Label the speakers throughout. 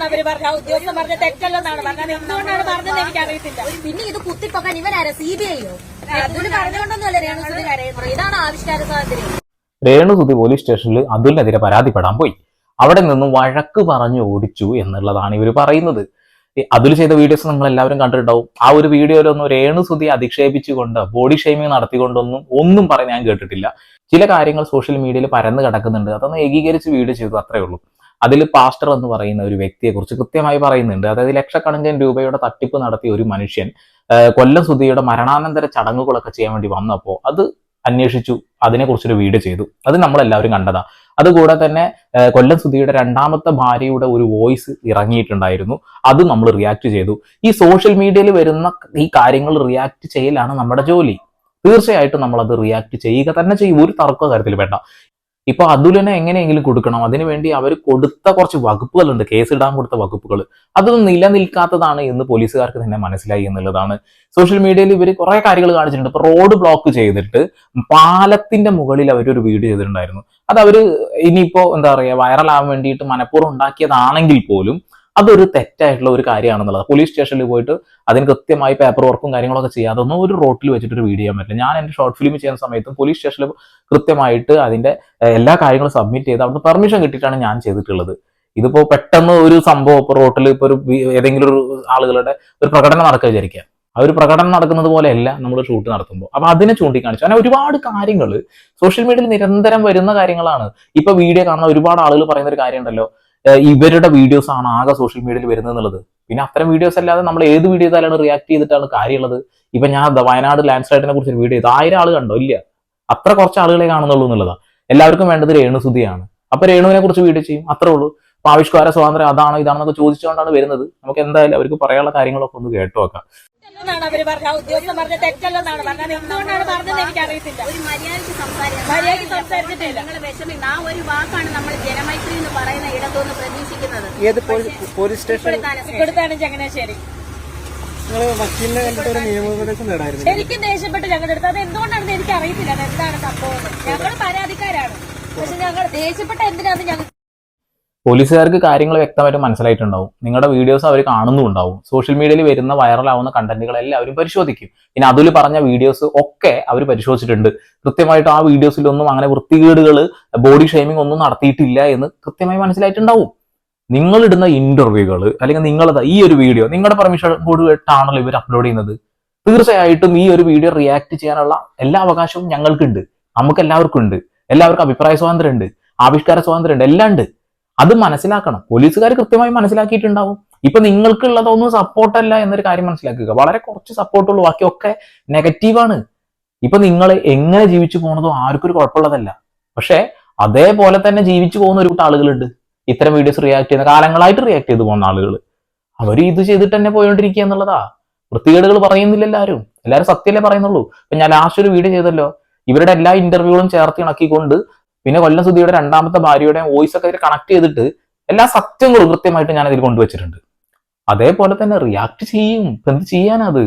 Speaker 1: തെറ്റല്ലെന്നാണ് അവർ പറഞ്ഞത് ആ ഉദ്യോഗസ്ഥൻ പറഞ്ഞ തെറ്റല്ലെന്നാണ് പറഞ്ഞത്. എന്തുകൊണ്ടാണ് പറഞ്ഞത് എനിക്ക് അറിയത്തില്ല
Speaker 2: പിന്നെ ഇത് കുത്തിപ്പൊക്കാൻ ഇവരാരാ? സി ബി ഐയോ അതിന് പറഞ്ഞുകൊണ്ടൊന്നുമല്ല രേണുസുതി കരയുന്നത്. ഇതാണ് ആവിഷ്കാര സ്വാതന്ത്ര്യം.
Speaker 3: രേണുസുതി പോലീസ് സ്റ്റേഷനിൽ അതുലിനെതിരെ പരാതിപ്പെടാൻ പോയി. അവിടെ നിന്നും വഴക്ക് പറഞ്ഞു ഓടിച്ചു എന്നുള്ളതാണ് ഇവർ പറയുന്നത്. അതിൽ അതുൽ ചെയ്ത വീഡിയോസ് നിങ്ങൾ എല്ലാവരും കണ്ടിട്ടുണ്ടാവും. ആ ഒരു വീഡിയോയിലൊന്നും രേണുസുതി അധിക്ഷേപിച്ചുകൊണ്ട് ബോഡി ഷെയ്മിങ് നടത്തിക്കൊണ്ടൊന്നും ഒന്നും പറയാൻ ഞാൻ കേട്ടിട്ടില്ല. ചില കാര്യങ്ങൾ സോഷ്യൽ മീഡിയയിൽ പരന്ന് കിടക്കുന്നുണ്ട്. അതൊന്ന് ഏകീകരിച്ച് വീഡിയോ ചെയ്തു അത്രേ ഉള്ളൂ. അതിൽ പാസ്റ്റർ എന്ന് പറയുന്ന ഒരു വ്യക്തിയെക്കുറിച്ച് കൃത്യമായി പറയുന്നുണ്ട്. അതായത് ലക്ഷക്കണക്കിന് രൂപയുടെ തട്ടിപ്പ് നടത്തിയ ഒരു മനുഷ്യൻ കൊല്ലം സുധിയുടെ മരണാനന്തര ചടങ്ങുകളൊക്കെ ചെയ്യാൻ വേണ്ടി വന്നപ്പോൾ അത് അന്വേഷിച്ചു അതിനെക്കുറിച്ചൊരു വീഡിയോ ചെയ്തു. അത് നമ്മളെല്ലാവരും കണ്ടതാ. അതുകൂടാതെ തന്നെ കൊല്ലം സുധിയുടെ രണ്ടാമത്തെ ഭാര്യയുടെ ഒരു വോയിസ് ഇറങ്ങിയിട്ടുണ്ടായിരുന്നു. അത് നമ്മൾ റിയാക്ട് ചെയ്തു. ഈ സോഷ്യൽ മീഡിയയിൽ വരുന്ന ഈ കാര്യങ്ങൾ റിയാക്ട് ചെയ്യലാണ് നമ്മുടെ ജോലി. തീർച്ചയായിട്ടും നമ്മൾ അത് റിയാക്ട് ചെയ്യുക തന്നെ ചെയ്യും. ഒരു തർക്ക കാര്യത്തിൽ വേണ്ട. ഇപ്പൊ അതുലിനെ എങ്ങനെയെങ്കിലും കൊടുക്കണം. അതിനുവേണ്ടി അവർ കൊടുത്ത കുറച്ച് വകുപ്പുകളുണ്ട്. കേസ് ഇടാൻ കൊടുത്ത വകുപ്പുകൾ അതൊന്നും നിലനിൽക്കാത്തതാണ് എന്ന് പോലീസുകാർക്ക് തന്നെ മനസ്സിലായി എന്നുള്ളതാണ്. സോഷ്യൽ മീഡിയയിൽ ഇവർ കുറെ കാര്യങ്ങൾ കാണിച്ചിട്ടുണ്ട്. ഇപ്പൊ റോഡ് ബ്ലോക്ക് ചെയ്തിട്ട് പാലത്തിന്റെ മുകളിൽ അവരൊരു വീഡിയോ ചെയ്തിട്ടുണ്ടായിരുന്നു. അത് അവർ ഇനിയിപ്പോ എന്താ പറയാ വൈറലാവാൻ വേണ്ടിയിട്ട് മനഃപൂർവം ഉണ്ടാക്കിയതാണെങ്കിൽ പോലും അതൊരു തെറ്റായിട്ടുള്ള ഒരു കാര്യമാണെന്നുള്ളത്. പോലീസ് സ്റ്റേഷനിൽ പോയിട്ട് അതിന് കൃത്യമായി പേപ്പർ വർക്കും കാര്യങ്ങളൊക്കെ ചെയ്യാതെ ഒന്നും ഒരു റോട്ടിൽ വെച്ചിട്ട് ഒരു വീഡിയോ ചെയ്യാൻ പറ്റില്ല. ഞാൻ എന്റെ ഷോർട്ട് ഫിലിം ചെയ്യുന്ന സമയത്തും പോലീസ് സ്റ്റേഷനിൽ കൃത്യമായിട്ട് അതിന്റെ എല്ലാ കാര്യങ്ങളും സബ്മിറ്റ് ചെയ്ത് അവിടുന്ന് പെർമിഷൻ കിട്ടിയിട്ടാണ് ഞാൻ ചെയ്തിട്ടുള്ളത്. ഇതിപ്പോ പെട്ടെന്ന് ഒരു സംഭവം ഇപ്പൊ റോട്ടിൽ ഇപ്പൊ ഒരു ഏതെങ്കിലും ഒരു ആളുകളുടെ ഒരു പ്രകടനം നടക്കുക വിചാരിക്കുക. ആ ഒരു പ്രകടനം നടക്കുന്നത് പോലെയല്ല നമ്മൾ ഷൂട്ട് നടത്തുമ്പോൾ. അപ്പൊ അതിനെ ചൂണ്ടിക്കാണിച്ചു. അങ്ങനെ ഒരുപാട് കാര്യങ്ങൾ സോഷ്യൽ മീഡിയയിൽ നിരന്തരം വരുന്ന കാര്യങ്ങളാണ്. ഇപ്പൊ വീഡിയോ കാണുന്ന ഒരുപാട് ആളുകൾ പറയുന്ന ഒരു കാര്യം ഉണ്ടല്ലോ ഇവരുടെ വീഡിയോസ് ആണ് ആകെ സോഷ്യൽ മീഡിയയിൽ വരുന്നത് എന്നുള്ളത്. പിന്നെ അത്തരം വീഡിയോസ് അല്ലാതെ നമ്മൾ ഏത് വീഡിയോ ആയാലും റിയാക്ട് ചെയ്തിട്ടാണ് കാര്യമുള്ളത്? ഇപ്പൊ ഞാൻ വയനാട് ലാൻഡ് സ്ലൈഡിനെ കുറിച്ച് ഒരു വീഡിയോ ചെയ്തു. ആയിരം ആൾ കണ്ടോ? ഇല്ല. അത്ര കുറച്ച് ആളുകളെ കാണുന്നുള്ളൂ എന്നുള്ളതാണ് എല്ലാവർക്കും വേണ്ടത് രേണുസുതിയാണ് അപ്പൊ രേണുവിനെ കുറിച്ച് വീഡിയോ ചെയ്യും. അത്രേ ഉള്ളൂ. ആവിഷ്കാര സ്വാതന്ത്ര്യം അതാണോ ഇതാണെന്നൊക്കെ ചോദിച്ചുകൊണ്ടാണ് വരുന്നത്. നമുക്ക് എന്തായാലും അവർക്ക് പറയാനുള്ള കാര്യങ്ങളൊക്കെ ഒന്ന് കേട്ടു നോക്കാം.
Speaker 1: തെറ്റല്ലെന്നാണ് അവർ പറഞ്ഞത്. ഉദ്യോഗസ്ഥൻ പറഞ്ഞ തെറ്റല്ലെന്നാണ് പറഞ്ഞത്. എന്തുകൊണ്ടാണ് പറഞ്ഞത് എനിക്ക് അറിയത്തില്ല.
Speaker 2: ഒരു മര്യാദയ്ക്ക് സംസാരിക്കണം.
Speaker 1: മര്യാദയ്ക്ക് സംസാരിച്ചിട്ടില്ല.
Speaker 2: നിങ്ങൾ വിഷമിക്കുന്ന ആ ഒരു വാക്കാണ് നമ്മൾ ജനമൈത്രി എന്ന് പറയുന്ന ഇടത്തുനിന്ന് പ്രതീക്ഷിക്കുന്നത്.
Speaker 4: ഏത് പോലീസ് സ്റ്റേഷൻ
Speaker 1: ഇവിടുത്താണ് ചങ്ങനാശ്ശേരി. ശരിക്കും ദേഷ്യപ്പെട്ട് ഞങ്ങളുടെ അടുത്ത്. അത് എന്തുകൊണ്ടാണെന്ന് എനിക്ക് അറിയത്തില്ല എന്താണ് സംഭവം. ഞങ്ങൾ പരാതിക്കാരാണ്. പക്ഷെ ഞങ്ങൾ ദേഷ്യപ്പെട്ട എന്തിനാന്ന് ഞങ്ങൾ
Speaker 3: പോലീസുകാർക്ക് കാര്യങ്ങൾ വ്യക്തമായിട്ട് മനസ്സിലായിട്ടുണ്ടാവും. നിങ്ങളുടെ വീഡിയോസ് അവർ കാണുന്നുണ്ടാവും. സോഷ്യൽ മീഡിയയിൽ വരുന്ന വൈറലാവുന്ന കണ്ടന്റുകളെല്ലാം എല്ലാവരും പരിശോധിക്കും. പിന്നെ അതിൽ പറഞ്ഞ വീഡിയോസ് ഒക്കെ അവർ പരിശോധിച്ചിട്ടുണ്ട്. കൃത്യമായിട്ട് ആ വീഡിയോസിലൊന്നും അങ്ങനെ വൃത്തികേടുകൾ ബോഡി ഷെയ്മിംഗ് ഒന്നും നടത്തിയിട്ടില്ല എന്ന് കൃത്യമായി മനസ്സിലായിട്ടുണ്ടാവും. നിങ്ങൾ ഇടുന്ന ഇന്റർവ്യൂകൾ അല്ലെങ്കിൽ നിങ്ങളത് ഈ ഒരു വീഡിയോ നിങ്ങളുടെ പെർമിഷൻ കൂടിയിട്ടാണല്ലോ ഇവർ അപ്ലോഡ് ചെയ്യുന്നത്. തീർച്ചയായിട്ടും ഈ ഒരു വീഡിയോ റിയാക്ട് ചെയ്യാനുള്ള എല്ലാ അവകാശവും ഞങ്ങൾക്കുണ്ട്. നമുക്ക് എല്ലാവർക്കും ഉണ്ട് എല്ലാവർക്കും അഭിപ്രായ സ്വാതന്ത്ര്യം ഉണ്ട് ആവിഷ്കാര സ്വാതന്ത്ര്യം ഉണ്ട് എല്ലാം ഉണ്ട്. അത് മനസ്സിലാക്കണം. പോലീസുകാർ കൃത്യമായി മനസ്സിലാക്കിയിട്ടുണ്ടാവും. ഇപ്പൊ നിങ്ങൾക്കുള്ളതൊന്നും സപ്പോർട്ടല്ല എന്നൊരു കാര്യം മനസ്സിലാക്കുക. വളരെ കുറച്ച് സപ്പോർട്ടുള്ളൂ ബാക്കിയൊക്കെ നെഗറ്റീവാണ് ഇപ്പൊ നിങ്ങൾ എങ്ങനെ ജീവിച്ചു പോകുന്നതോ ആർക്കും ഒരു കുഴപ്പമുള്ളതല്ല. പക്ഷെ അതേപോലെ തന്നെ ജീവിച്ചു പോകുന്ന ഒരു കൂട്ടം ആളുകളുണ്ട്. ഇത്തരം വീഡിയോസ് റിയാക്ട് ചെയ്യുന്ന കാലങ്ങളായിട്ട് റിയാക്ട് ചെയ്തു പോകുന്ന ആളുകൾ അവർ ഇത് ചെയ്തിട്ട് തന്നെ പോയോണ്ടിരിക്കുക എന്നുള്ളതാ. വൃത്തികേടുകൾ പറയുന്നില്ല എല്ലാവരും എല്ലാവരും സത്യമല്ലേ പറയുന്നുള്ളൂ. ഇപ്പൊ ഞാൻ ലാസ്റ്റ് ഒരു വീഡിയോ ചെയ്തല്ലോ. ഇവരുടെ എല്ലാ ഇന്റർവ്യൂകളും ചേർത്ത് ഇണക്കിക്കൊണ്ട് പിന്നെ കൊല്ലം സുധിയുടെ രണ്ടാമത്തെ ഭാര്യയുടെ വോയിസ് ഒക്കെ ഇതിൽ കണക്ട് ചെയ്തിട്ട് എല്ലാ സത്യങ്ങളും കൃത്യമായിട്ട് ഞാൻ അതിൽ കൊണ്ടുവച്ചിട്ടുണ്ട്. അതേപോലെ തന്നെ റിയാക്ട് ചെയ്യും. എന്ത് ചെയ്യാനത്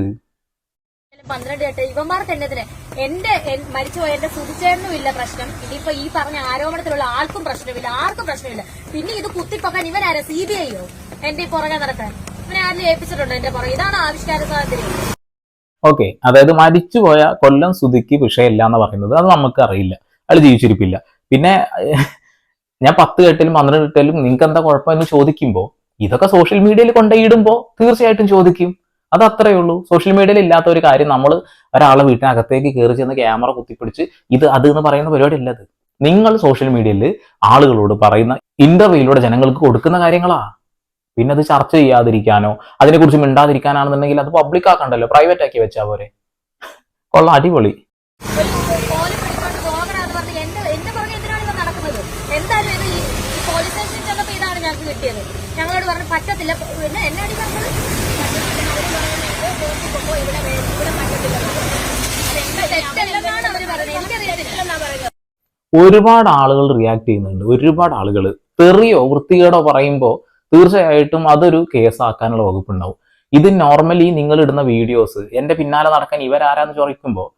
Speaker 2: പന്ത്രണ്ട് എട്ട്. ഇവന്മാർക്ക് എന്നതിന് എന്റെ മരിച്ചുപോയ എന്റെ സുതിച്ചേട്ടനും ഇല്ല പ്രശ്നം. ഇനിയിപ്പൊ ഈ പറഞ്ഞ ആരോപണത്തിലുള്ള ആൾക്കും പ്രശ്നമില്ല. ആർക്കും പ്രശ്നമില്ല. പിന്നെ ഇത് കുത്തിപ്പൊക്കാൻ ഇവനാരാ? C B ഐയോ? എന്റെ പുറകെ നടക്കാൻ. ഇവനെ ആരും ഏൽപ്പിച്ചിട്ടുണ്ടോ എന്റെ പുറകെ? ഇതാണ് ആവിഷ്കാര സ്വാതന്ത്ര്യം.
Speaker 3: ഓക്കെ അതായത് മരിച്ചുപോയ കൊല്ലം സുധിക്ക് വിഷയമില്ല എന്ന് പറയുന്നത് അത് നമുക്ക് അറിയില്ല അയാൾ ജീവിച്ചിരിപ്പില്ല. പിന്നെ ഞാൻ പത്ത് കെട്ടിലും പന്ത്രണ്ട് കെട്ടിലും നിങ്ങൾക്ക് എന്താ കുഴപ്പമെന്ന് ചോദിക്കുമ്പോൾ ഇതൊക്കെ സോഷ്യൽ മീഡിയയിൽ കൊണ്ടുപോയിടുമ്പോൾ തീർച്ചയായിട്ടും ചോദിക്കും. അത് അത്രയേ ഉള്ളൂ സോഷ്യൽ മീഡിയയിൽ ഇല്ലാത്ത ഒരു കാര്യം നമ്മൾ ഒരാളെ വീട്ടിനകത്തേക്ക് കയറി ചെന്ന് ക്യാമറ കുത്തിപ്പിടിച്ച് ഇത് അത് എന്ന് പറയുന്ന പരിപാടി അല്ല അത് നിങ്ങൾ സോഷ്യൽ മീഡിയയിൽ ആളുകളോട് പറയുന്ന ഇന്റർവ്യൂയിലൂടെ ജനങ്ങൾക്ക് കൊടുക്കുന്ന കാര്യങ്ങളാ. പിന്നെ അത് ചർച്ച ചെയ്യാതിരിക്കാനോ അതിനെക്കുറിച്ച് മിണ്ടാതിരിക്കാനാണെന്നുണ്ടെങ്കിൽ അത് പബ്ലിക് ആക്കണ്ടല്ലോ. പ്രൈവറ്റ് ആക്കി വെച്ചാൽ പോരെ. കൊള്ള. അടിപൊളി
Speaker 2: ഒരു കോലി പിടിക്കൊണ്ട് പോകണമെന്ന് പറഞ്ഞ് എന്റെ എന്റെ പുറകെ എന്തിനാണ് ഇവർ നടക്കുന്നത് എന്തായാലും ഇത് ഈ ഈ പോലീസ് സ്റ്റേഷനിൽ ഞങ്ങൾക്ക് കിട്ടിയത് ഞങ്ങളോട് പറഞ്ഞു പറ്റത്തില്ല. പിന്നെ എന്നാടി പറഞ്ഞത്
Speaker 3: ഒരുപാട് ആളുകൾ റിയാക്ട് ചെയ്യുന്നുണ്ട്. ഒരുപാട് ആളുകൾ തെറിയോ വൃത്തികേടോ പറയുമ്പോൾ തീർച്ചയായിട്ടും അതൊരു കേസാക്കാനുള്ള വകുപ്പുണ്ടാവും. ഇത് നോർമലി നിങ്ങൾ ഇടുന്ന വീഡിയോസ് എന്റെ പിന്നാലെ നടക്കാൻ ഇവരാരാന്ന് ചോദിക്കുമ്പോൾ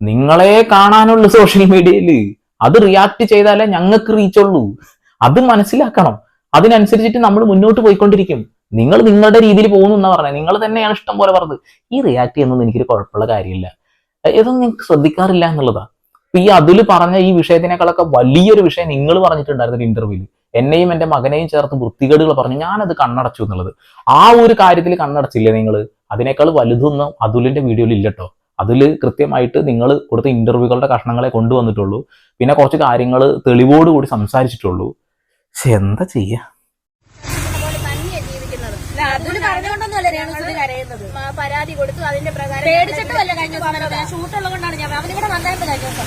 Speaker 3: നിങ്ങളെ കാണാനുള്ളൂ സോഷ്യൽ മീഡിയയിൽ അത് റിയാക്ട് ചെയ്താലേ ഞങ്ങൾക്ക് റീച്ചുള്ളൂ അത് മനസ്സിലാക്കണം. അതിനനുസരിച്ചിട്ട് നമ്മൾ മുന്നോട്ട് പോയിക്കൊണ്ടിരിക്കും. നിങ്ങൾ നിങ്ങളുടെ രീതിയിൽ പോകുന്നു എന്നാ പറഞ്ഞത്. നിങ്ങൾ തന്നെയാണ് ഇഷ്ടം പോലെ പറഞ്ഞത്. ഈ റിയാക്ട് ചെയ്യുന്നത് എനിക്കൊരു കുഴപ്പമുള്ള കാര്യമില്ല. ഇതൊന്നും നിങ്ങൾക്ക് ശ്രദ്ധിക്കാറില്ല എന്നുള്ളതാ. അപ്പൊ ഈ അതിൽ പറഞ്ഞ ഈ വിഷയത്തിനേക്കാളൊക്കെ വലിയൊരു വിഷയം നിങ്ങൾ പറഞ്ഞിട്ടുണ്ടായിരുന്നു ഇന്റർവ്യൂവിൽ എന്നെയും എന്റെ മകനെയും ചേർത്ത് വൃത്തികേടുകൾ പറഞ്ഞു. ഞാനത് കണ്ണടച്ചു എന്നുള്ളത്. ആ ഒരു കാര്യത്തിൽ കണ്ണടച്ചില്ലേ നിങ്ങൾ അതിനേക്കാൾ വലുതൊന്നും അതുലിന്റെ വീഡിയോയിൽ ഇല്ലട്ടോ. അതിൽ കൃത്യമായിട്ട് നിങ്ങൾ കൊടുത്ത ഇന്റർവ്യൂകളുടെ കഷ്ണങ്ങളെ കൊണ്ടുവന്നിട്ടുള്ളൂ. പിന്നെ കുറച്ച് കാര്യങ്ങൾ തെളിവോടുകൂടി സംസാരിച്ചിട്ടുള്ളൂ. പക്ഷെ എന്താ ചെയ്യാ
Speaker 2: പരാതി കൊടുത്തു. അതിന്റെ പ്രകാരം
Speaker 1: പേടിച്ചിട്ടുമല്ല കഴിഞ്ഞ ദിവസം. ഷൂട്ടുള്ളത് കൊണ്ടാണ് ഞാൻ അവനിവിടെ വന്നായിരുന്നു കഴിഞ്ഞ ദിവസം.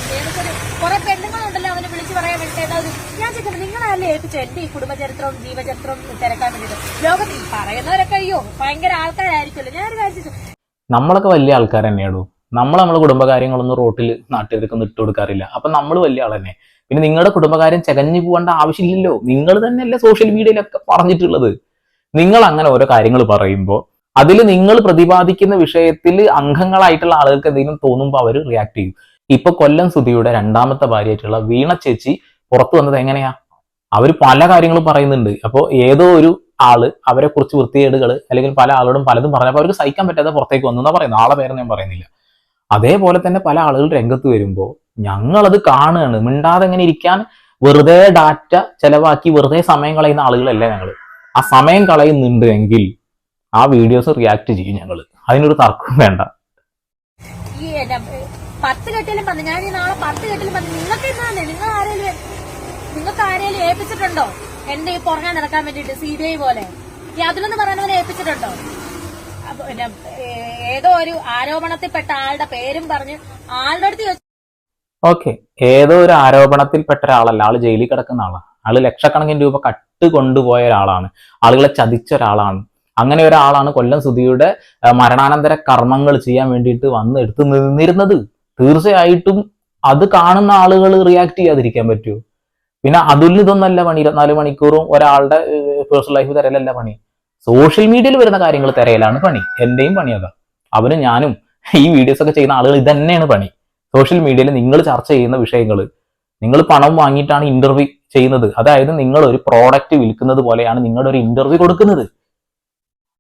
Speaker 1: കുറെ പെണ്ണുങ്ങളുണ്ടല്ലോ അവനെ വിളിച്ചു പറയാൻ വേണ്ടിയിട്ട്. ഞാൻ ചോദിക്കുന്നത് നിങ്ങളല്ലേ ഏൽപ്പിച്ചു എന്റെ ഈ കുടുംബചരിത്രവും ജീവചരിത്രവും തിരക്കാൻ വേണ്ടിയിട്ട്. ലോകത്ത് ഈ പറയുന്നവരൊക്കെ അയ്യോ ഭയങ്കര ആൾക്കാരായിരിക്കുമല്ലോ. ഞാൻ ഒരു കാര്യം.
Speaker 3: നമ്മളൊക്കെ വലിയ ആൾക്കാർ തന്നെയാണോ നമ്മൾ നമ്മളെ കുടുംബകാര്യങ്ങളൊന്നും റോട്ടിൽ നാട്ടുകാർക്കൊന്നും ഇട്ട് കൊടുക്കാറില്ല. അപ്പൊ നമ്മൾ വലിയ ആൾ തന്നെ. പിന്നെ നിങ്ങളുടെ കുടുംബകാര്യം ചകഞ്ഞു പോകേണ്ട ആവശ്യമില്ലല്ലോ. നിങ്ങൾ തന്നെയല്ലേ സോഷ്യൽ മീഡിയയിലൊക്കെ പറഞ്ഞിട്ടുള്ളത്. നിങ്ങൾ അങ്ങനെ ഓരോ കാര്യങ്ങൾ പറയുമ്പോൾ അതിൽ നിങ്ങൾ പ്രതിപാദിക്കുന്ന വിഷയത്തിൽ അംഗങ്ങളായിട്ടുള്ള ആളുകൾക്ക് എന്തെങ്കിലും തോന്നുമ്പോൾ അവർ റിയാക്ട് ചെയ്യും. ഇപ്പൊ കൊല്ലം സുധിയുടെ രണ്ടാമത്തെ ഭാര്യയായിട്ടുള്ള വീണ ചേച്ചി പുറത്തു വന്നത് എങ്ങനെയാ? അവർ പല കാര്യങ്ങളും പറയുന്നുണ്ട്. അപ്പോൾ ഏതോ ഒരു ആൾ അവരെ കുറിച്ച് വൃത്തികേടുകൾ അല്ലെങ്കിൽ പല ആളോടും പലതും പറഞ്ഞപ്പോൾ അവർക്ക് സഹിക്കാൻ പറ്റാതെ പുറത്തേക്ക് വന്നു എന്നാ പറയുന്നത്? ആളെ പേര് ഞാൻ പറയുന്നില്ല. അതേപോലെ തന്നെ പല ആളുകൾ രംഗത്ത് വരുമ്പോൾ ഞങ്ങളത് കാണുകയാണ്. മിണ്ടാതെ എങ്ങനെ ഇരിക്കാൻ വെറുതെ ഡാറ്റ ചെലവാക്കി വെറുതെ സമയം കളയുന്ന ആളുകളല്ല ഞങ്ങൾ ആ സമയം കളയുന്നുണ്ട് എങ്കിൽ ആ വീഡിയോസ് റിയാക്ട് ചെയ്യും ഞങ്ങൾ അതിനൊരു തർക്കം വേണ്ട.
Speaker 1: ഞാൻ നാളെ നിങ്ങൾക്ക് നിങ്ങൾ ആരെങ്കിലും ഏൽപ്പിച്ചിട്ടുണ്ടോ? എന്റെ ഈ പുറകെ നടക്കാൻ വേണ്ടിട്ട് സി ബി ഐ പോലെ? ഈ അതിലൊന്ന് പറയാനവനെ ഏൽപ്പിച്ചിട്ടുണ്ടോ? പിന്നെ ഏതോ ഒരു ആരോപണത്തിൽപ്പെട്ട ആളുടെ പേരും പറഞ്ഞ് ആളുടെ അടുത്ത്
Speaker 3: ഓക്കെ. ഏതോ ഒരു ആരോപണത്തിൽപ്പെട്ട ഒരാളല്ല. ആൾ ജയിലിൽ കിടക്കുന്ന ആളാണ് ആൾ ലക്ഷക്കണക്കിന് രൂപ കട്ട് കൊണ്ടുപോയ ഒരാളാണ്. ആളുകളെ ചതിച്ച ഒരാളാണ്. അങ്ങനെ ഒരാളാണ് കൊല്ലം സുധിയുടെ മരണാനന്തര കർമ്മങ്ങൾ ചെയ്യാൻ വേണ്ടിയിട്ട് വന്ന് എടുത്ത് നിന്നിരുന്നത്. തീർച്ചയായിട്ടും അത് കാണുന്ന ആളുകൾ റിയാക്ട് ചെയ്യാതിരിക്കാൻ പറ്റുമോ? പിന്നെ അതിൽ ഇതൊന്നല്ല പണി. ഇരുപത്തിനാല് മണിക്കൂറും ഒരാളുടെ പേഴ്സണൽ ലൈഫ് തരലല്ല പണി. സോഷ്യൽ മീഡിയയിൽ വരുന്ന കാര്യങ്ങൾ തിരയലാണ് പണി. എന്റെയും പണി അതാ അവനും ഞാനും ഈ വീഡിയോസ് ഒക്കെ ചെയ്യുന്ന ആളുകൾ ഇതന്നെയാണ് പണി. സോഷ്യൽ മീഡിയയിൽ നിങ്ങൾ ചർച്ച ചെയ്യുന്ന വിഷയങ്ങൾ നിങ്ങൾ പണം വാങ്ങിയിട്ടാണ് ഇന്റർവ്യൂ ചെയ്യുന്നത്. അതായത് നിങ്ങൾ ഒരു പ്രോഡക്റ്റ് വിൽക്കുന്നത് പോലെയാണ് നിങ്ങളുടെ ഒരു ഇന്റർവ്യൂ കൊടുക്കുന്നത്.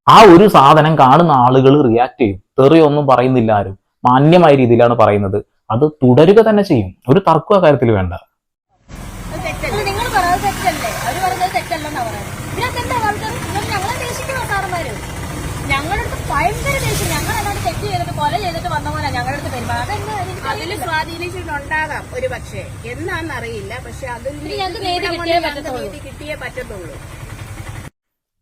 Speaker 3: ആ ഒരു സാധനം കാണുന്ന ആളുകൾ റിയാക്ട് ചെയ്യും. തെറിയൊന്നും പറയുന്നില്ല ആരും. മാന്യമായ രീതിയിലാണ് പറയുന്നത്. അത് തുടരുക തന്നെ ചെയ്യും. ഒരു തർക്കം കാര്യത്തിൽ വേണ്ട
Speaker 1: നിങ്ങൾ പറയുന്നത് തെറ്റല്ലേ അവർ പറയുന്നത് തെറ്റല്ലെന്നാ പറയുന്നത് ഇതിനകത്ത് എന്താ പറഞ്ഞത് നിങ്ങൾ ഞങ്ങളെ ദേഷിക്കണോ സാറന്മാര് ഞങ്ങളുടെ അടുത്ത് ഭയങ്കര ദേഷ്യം ഞങ്ങൾ എന്നോട് തെറ്റ് ചെയ്തിട്ട് കൊല ചെയ്തിട്ട് വന്ന പോലെ ഞങ്ങളുടെ അടുത്ത് പെരുമാറും
Speaker 2: അതിൽ സ്വാധീനിച്ചിട്ടുണ്ടാകാം ഒരു പക്ഷേ. എന്താണെന്നറിയില്ല പക്ഷെ അതിൽ
Speaker 1: നീതി കിട്ടിയേ പറ്റത്തുള്ളൂ.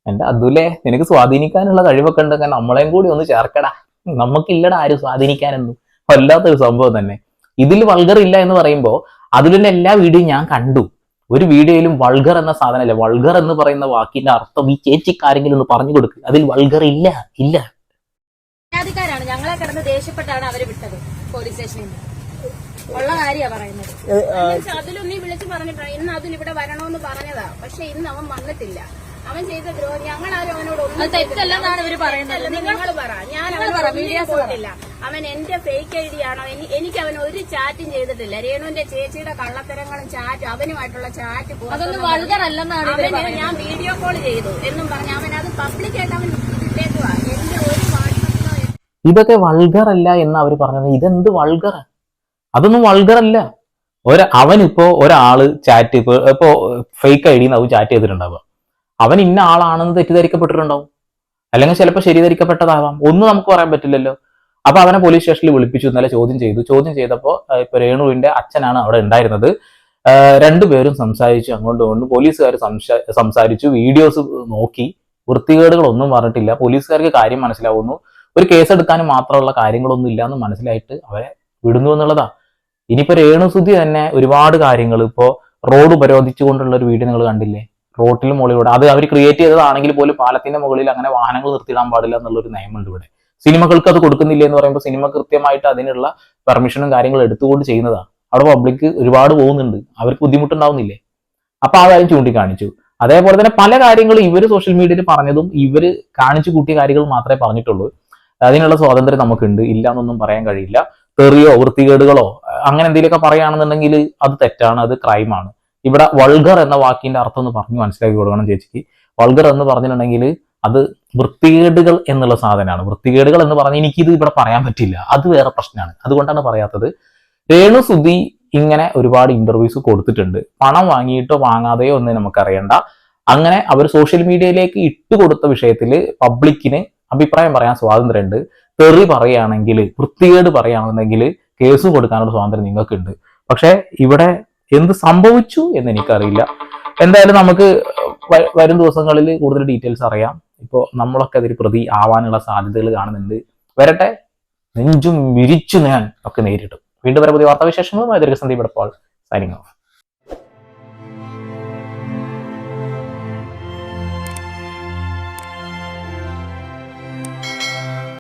Speaker 3: എന്റെ അതുലേ നിനക്ക് സ്വാധീനിക്കാനുള്ള കഴിവൊക്കെ ഉണ്ടെങ്കിൽ നമ്മളെയും കൂടി ഒന്ന് ചേർക്കടാ. നമുക്കില്ലടാ ആരും സ്വാധീനിക്കാനൊന്നും. വല്ലാത്തൊരു സംഭവം തന്നെ. ഇതിൽ വൾഗർ ഇല്ല എന്ന് പറയുമ്പോൾ അതിലുള്ള എല്ലാ വീഡിയോയും ഞാൻ കണ്ടു. ഒരു വീഡിയോയിലും വൾഗർ എന്ന സാധനമല്ല. വൾഗർ എന്ന് പറയുന്ന വാക്കിന്റെ അർത്ഥം ഈ ചേച്ചിക്കാരെങ്കിലും ഒന്ന് പറഞ്ഞു കൊടുക്കുക അതിൽ വൾഗർ ഇല്ല ഇല്ല.
Speaker 1: ഞങ്ങളെ കിടന്ന് ദേഷ്യപ്പെട്ടാണ് അവർ വിട്ടത് പോലീസ് സ്റ്റേഷനിൽ നിന്ന്. ഉള്ള കാര്യാ പറയുന്നത്.
Speaker 2: അതിലും നീ വിളിച്ചു പറഞ്ഞിട്ടാ ഇന്ന് അതിൽ ഇവിടെ വരണോന്ന് പറഞ്ഞതാ. പക്ഷെ ഇന്ന് അവൻ വന്നിട്ടില്ല. അവൻ ചെയ്ത ദ്രോഹം ഞങ്ങൾ ആരും അവനോട് ഒന്നും
Speaker 1: തെറ്റല്ലെന്നാണ് ഇവർ പറയുന്നത്.
Speaker 2: നിങ്ങൾ പറ. ഞാൻ
Speaker 1: പറ, വീഡിയോസ്
Speaker 2: പോയിട്ടില്ല അവൻ എന്റെ ഫേക്ക് ഐ ഡി ആണോ? എനിക്ക് അവൻ ഒരു ചാറ്റും ചെയ്തിട്ടില്ല. രേണുവിന്റെ ചേച്ചിയുടെ കള്ളത്തരങ്ങളും ചാറ്റ് അവനുമായിട്ടുള്ള ചാറ്റ്
Speaker 1: അതൊന്നും പറയുന്നത്
Speaker 2: ഞാൻ വീഡിയോ കോൾ ചെയ്തു എന്നും പറഞ്ഞു അവൻ അത് പബ്ലിക്കായിട്ട് അവൻ ഇട്ടേക്കുവാ എന്റെ ഒരു വാട്സപ്പിലോ
Speaker 3: ഇതൊക്കെ വൾഗർ അല്ല എന്ന് അവർ പറഞ്ഞത്. ഇതെന്ത് വൾഗർ അതൊന്നും വൾഗർ അല്ല ഒരു അവനിപ്പോ ഒരാൾ ചാറ്റ് ഇപ്പോ ഇപ്പോ ഫേക്ക് ഐ ഡിന്ന് അവൻ ചാറ്റ് ചെയ്തിട്ടുണ്ടാവുക. അവൻ ഇന്ന ആളാണെന്ന് തെറ്റിദ്ധരിക്കപ്പെട്ടിട്ടുണ്ടാവും. അല്ലെങ്കിൽ ചിലപ്പോൾ ശരിധരിക്കപ്പെട്ടതാവാം. ഒന്നും നമുക്ക് പറയാൻ പറ്റില്ലല്ലോ. അപ്പൊ അവനെ പോലീസ് സ്റ്റേഷനിൽ വിളിപ്പിച്ചു ഇന്നലെ ചോദ്യം ചെയ്തു. ചോദ്യം ചെയ്തപ്പോൾ ഇപ്പൊ രേണുവിന്റെ അച്ഛനാണ് അവിടെ ഉണ്ടായിരുന്നത്. രണ്ടുപേരും സംസാരിച്ചു അങ്ങോട്ടും ഇങ്ങോട്ടും. പോലീസുകാർ സംസാരിച്ചു വീഡിയോസ് നോക്കി. വൃത്തികേടുകളൊന്നും പറഞ്ഞിട്ടില്ല. പോലീസുകാർക്ക് കാര്യം മനസ്സിലാവുന്നു. ഒരു കേസ് കേസെടുക്കാനും മാത്രമുള്ള കാര്യങ്ങളൊന്നും ഇല്ല എന്ന് മനസ്സിലായിട്ട് അവരെ വിടുന്നു എന്നുള്ളതാ. ഇനിയിപ്പോ രേണുസുതി തന്നെ ഒരുപാട് കാര്യങ്ങൾ ഇപ്പോ റോഡ് ഉപരോധിച്ചുകൊണ്ടുള്ള ഒരു വീഡിയോ നിങ്ങൾ കണ്ടില്ലേ? റോട്ടിലും മുകളിലൂടെ. അത് അവർ ക്രിയേറ്റ് ചെയ്തതാണെങ്കിൽ പോലും പാലത്തിന്റെ മുകളിൽ അങ്ങനെ വാഹനങ്ങൾ നിർത്തിയിടാൻ പാടില്ല എന്നുള്ളൊരു നിയമമുണ്ട് ഇവിടെ. സിനിമകൾക്ക് അത് കൊടുക്കുന്നില്ല എന്ന് പറയുമ്പോൾ സിനിമ കൃത്യമായിട്ട് അതിനുള്ള പെർമിഷനും കാര്യങ്ങളും എടുത്തുകൊണ്ട് ചെയ്യുന്നതാണ് അവിടെ പബ്ലിക് ഒരുപാട് പോകുന്നുണ്ട്. അവർക്ക് ബുദ്ധിമുട്ടുണ്ടാവുന്നില്ലേ? അപ്പൊ ആ കാര്യം ചൂണ്ടിക്കാണിച്ചു. അതേപോലെ തന്നെ പല കാര്യങ്ങളും ഇവർ സോഷ്യൽ മീഡിയയിൽ പറഞ്ഞതും ഇവർ കാണിച്ചു കൂട്ടിയ കാര്യങ്ങൾ മാത്രമേ പറഞ്ഞിട്ടുള്ളൂ. അതിനുള്ള സ്വാതന്ത്ര്യം നമുക്കുണ്ട്. ഇല്ല എന്നൊന്നും പറയാൻ കഴിയില്ല. തെറിയോ വൃത്തികേടുകളോ അങ്ങനെ എന്തെങ്കിലുമൊക്കെ പറയുകയാണെന്നുണ്ടെങ്കിൽ അത് തെറ്റാണ് അത് ക്രൈമാണ്. ഇവിടെ വൾഗർ എന്ന വാക്കിന്റെ അർത്ഥം ഒന്ന് പറഞ്ഞു മനസ്സിലാക്കി കൊടുക്കണം ചേച്ചിക്ക്. വൾഗർ എന്ന് പറഞ്ഞിട്ടുണ്ടെങ്കിൽ അത് വൃത്തികേടുകൾ എന്നുള്ള സാധനമാണ്. വൃത്തികേടുകൾ എന്ന് പറഞ്ഞാൽ എനിക്കിത് ഇവിടെ പറയാൻ പറ്റില്ല. അത് വേറെ പ്രശ്നമാണ്. അതുകൊണ്ടാണ് പറയാത്തത്. രേണു സുധി ഇങ്ങനെ ഒരുപാട് ഇന്റർവ്യൂസ് കൊടുത്തിട്ടുണ്ട്. പണം വാങ്ങിയിട്ടോ വാങ്ങാതെയോ ഒന്നും നമുക്കറിയണ്ട. അങ്ങനെ അവർ സോഷ്യൽ മീഡിയയിലേക്ക് ഇട്ടുകൊടുത്ത വിഷയത്തിൽ പബ്ലിക്കിന് അഭിപ്രായം പറയാൻ സ്വാതന്ത്ര്യമുണ്ട്. തെറി പറയുകയാണെങ്കിൽ വൃത്തികേട് പറയുകയാണെന്നുണ്ടെങ്കിൽ കേസ് കൊടുക്കാനുള്ള സ്വാതന്ത്ര്യം നിങ്ങൾക്കുണ്ട്. പക്ഷെ ഇവിടെ എന്ത് സംഭവിച്ചു എന്ന് എനിക്കറിയില്ല. എന്തായാലും നമുക്ക് വരും ദിവസങ്ങളിൽ കൂടുതൽ ഡീറ്റെയിൽസ് അറിയാം. ഇപ്പോൾ നമ്മളൊക്കെ അതിൽ പ്രതി ആവാനുള്ള സാധ്യതകൾ കാണുന്നുണ്ട്. വരട്ടെ. നെഞ്ചും വിരിച്ചു ഞാൻ ഒക്കെ നേരിട്ടു വീണ്ടും വരെ പുതിയ വാർത്താവിശേഷങ്ങളുമായി ദീർഘസന്ധി പെടപ്പോൾ സൈനിങ് ഓഫ്